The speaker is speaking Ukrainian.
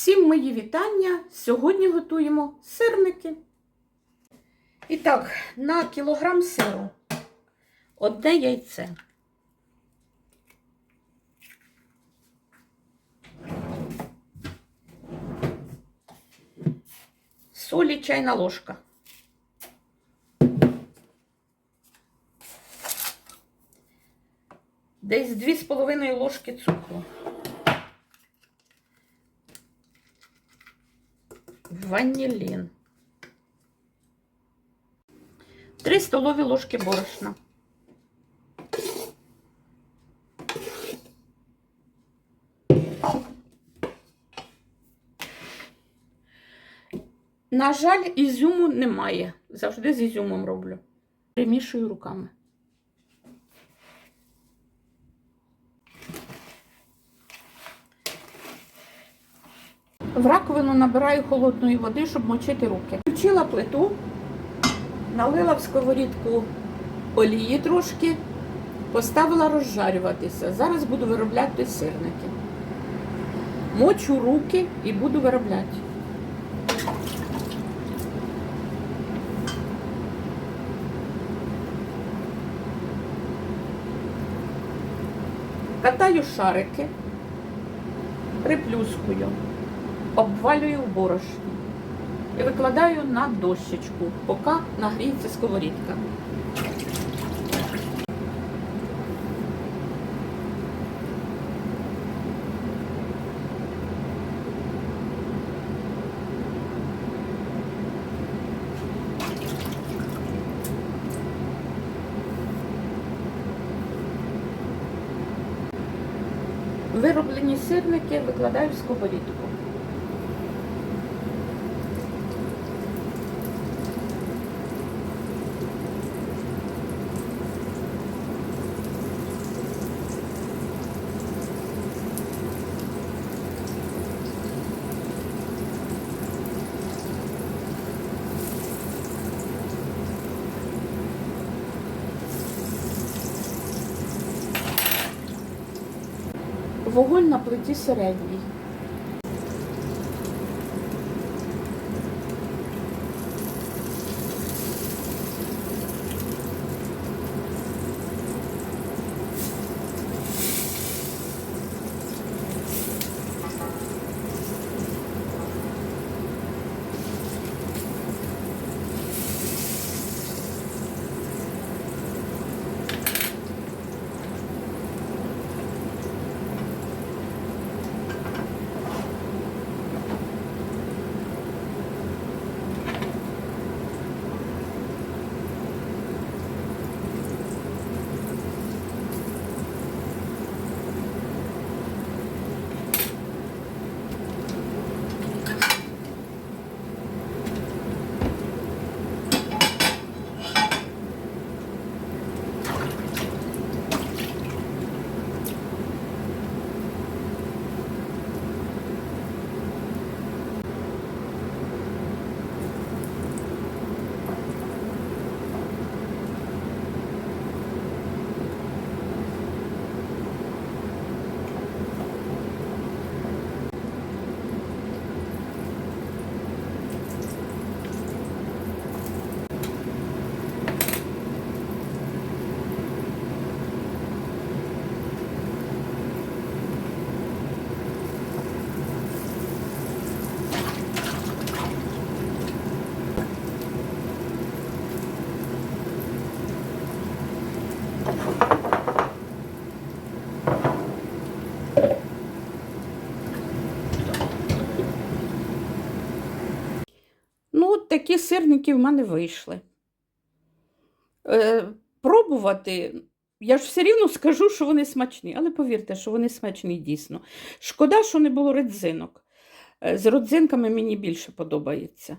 Всім мої вітання! Сьогодні готуємо сирники. І так, на кілограм сиру одне яйце. Солі чайна ложка. Десь 2,5 ложки цукру. Ванілін. 3 столові ложки борошна. На жаль, ізюму немає. Завжди з ізюмом роблю. Перемішую руками. В раковину набираю холодної води, щоб мочити руки. Включила плиту, налила в сковорідку олії трошки, поставила розжарюватися. Зараз буду виробляти сирники. Мочу руки і буду виробляти. Катаю шарики, приплюскую обвалюю в борошні і викладаю на дощечку, поки нагріється сковорідка. Вироблені сирники викладаю в сковорідку. Вогонь на плиті середній. Такі сирники в мене вийшли. Е, пробувати, я ж все рівно скажу, що вони смачні, але повірте, що вони смачні дійсно. Шкода, що не було родзинок. Е, З родзинками мені більше подобається.